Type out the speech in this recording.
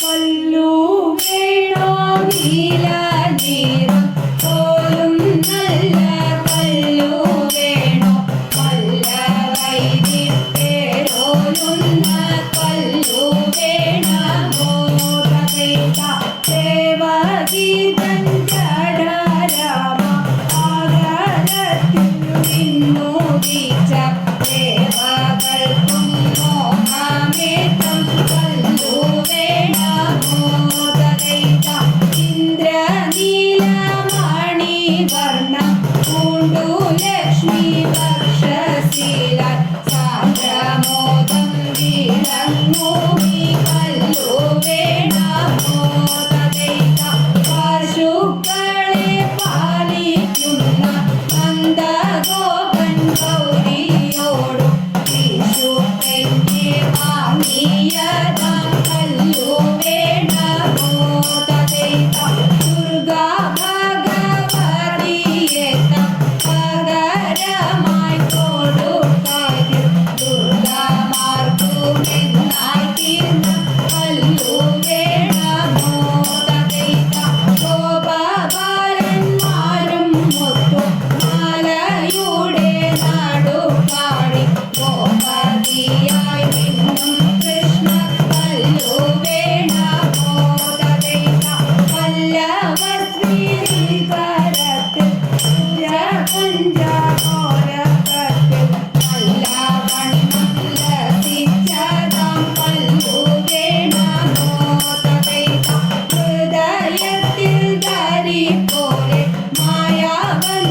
കല്ലു വേണോ? നീല നീറം പോലും നല്ല കല്ലു വേണോ? നല്ല വൈദിപ്പേരോലുന്ന കല്ലു വേണമോ തകൈത Shri Shri